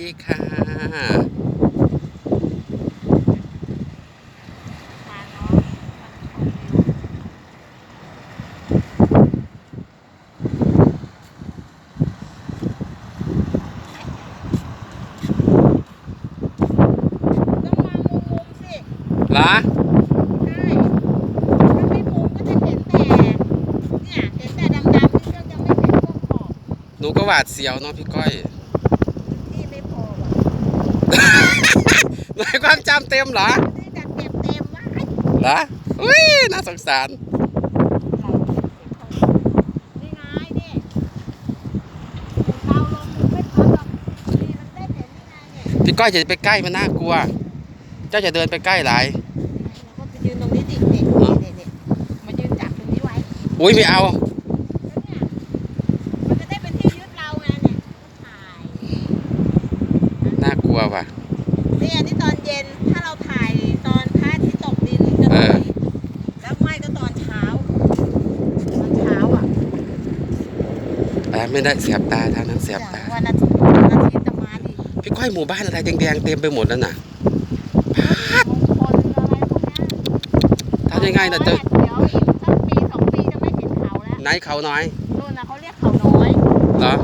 ดีค่ะ ต้องมองมุสิ ละ ใช่ถ้าไม่มุมก็จะเห็นแต่ เนี่ย เห็นแต่ดำๆที่เชืยังไม่เห็นพวกขอบ หนูก็หวาดเสียวเนาะพี่ก้อย เต็มเหรอนี่จัดเก็บเต็มว่าไอ้เหรออุ้ยน่าสงสารนี่ไงนี่เราลงมือไม่พักหรอกนี่มันได้เห็นนี่ไงเนี่ยพี่ก้อยจะไปใกล้มันน่ากลัว เจ้าจะเดินไปใกล้หลายเราก็ไปยืนตรงนี้ดินี่นี่นี่นี่มายืนจับตรงนี้ไว้อุ้ยไม่เอา แล้วเนี่ยมันจะได้เป็นที่ยึดเราไงเนี่ยถ่าย น่ากลัวว่ะ เนี่ยนี่ตอนเย็นถ้าเราถ่ายตอนพระอาทิตย์ตกดินจะสเอวอยแล้วไม่ก็ตอนเช้า ตอนเช้าอะแอบไม่ได้เสียบตาทางนั้นเสียบตา วันอาทิตย์วันอาทิตย์จะมาดิพี่ก้อยหมู่บ้านอะไรแดงๆเต็มไปหมดแล้วน่ะมงคลอะไรพวกเนี้ยทำยังไงน่ะเจอเดี๋ยวอีกสักปีสองปีจะไม่เห็นเขาแล้วไหนเขาน้อยนู่นนะเขาเรียกเขาน้อย เหรอ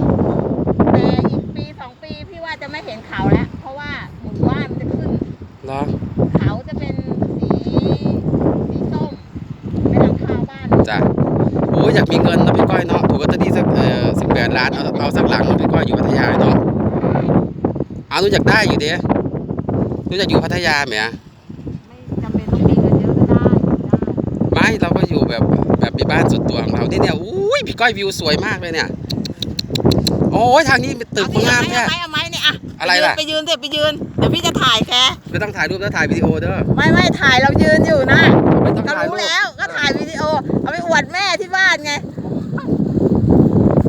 แต่อีกปีสองปีพี่ว่าจะไม่เห็นเขาแล้ว เพราะว่าหมู่บ้านมันจะขึ้น เหรอ เขาจะเป็นสีสีส้มเป็นหลังคาบ้าน จ้ะโอ้ยอยากมีเงินนะพี่ก้อยเนาะถูกลอตเตอรี่สักเอ่อสิบแปดล้านเอาเอาสักหลังนะพี่ก้อยอยู่พัทยาเนาะเอาหนูอยากได้อยู่ดิหนูอยากอยู่พัทยาไหมอะไม่จำเป็นต้องมีเงินเยอะก็ได้ได้ไม่เราก็อยู่แบบแบบมีบ้านส่วนตัวของเราที่เนี่ยอุ้ยพี่ก้อยวิวสวยมากเลยเนี่ยโอ้ยทางนี้เป็นตึกมันงามแท้เอาไหมเอาไหมเนี่ยอะอะไรล่ะ ไปยืนเดี๋ยวไปยืนเดี๋ยวพี่จะถ่ายแค่ไม่ต้องถ่ายรูปแล้วถ่ายวิดีโอเด้อไม่ไม่ถ่ายเรายืนอยู่นะ ไม่ต้อง ก็ ถ่ายรู รู้ ป แล้วก็ถ่ายวิดีโอ เอาไปอวดแม่ที่บ้านไง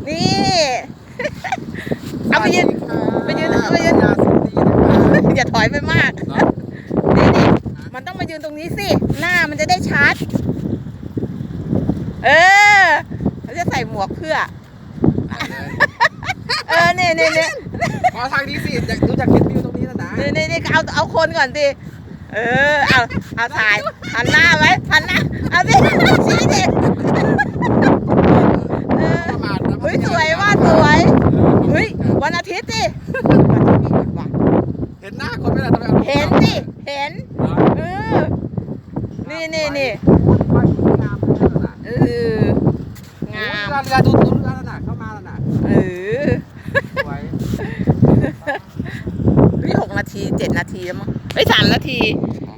นี่ เอาไปยืนไปยืนไปยืนอย่าถอยไปมากนี่นี่มันต้องมายืนตรงนี้สิ หน้ามันจะได้ชัด เออเราจะใส่หมวกเพื่อ เออเนี่ยเนี่ยเนี่ยขอทางนี้สิอยากดูจากเห็นวิวตรงนี้แล้วนะนี่นี่นี่เอาเอาคนก่อนสิเออ เอา เอาถ่ายหันหน้าไว้หันหน้า เอาสิชี้ดิเออเฮ้ยสวยว่าสวยเฮ้ย วันอาทิตย์สิวันอาทิตย์มีหยุดว่ะเห็นหน้าคนไหมล่ะทำไมเอาเห็นสิ เห็น เออ นี่นี่นี่เออ งามเวลาเวลาดูดูแล้วน่ะเข้ามาแล้วน่ะเออสวยเฮ้ยหกนาทีเจ็ดนาทีแล้วมั้งเฮ้ยสามนาทีอ๋อ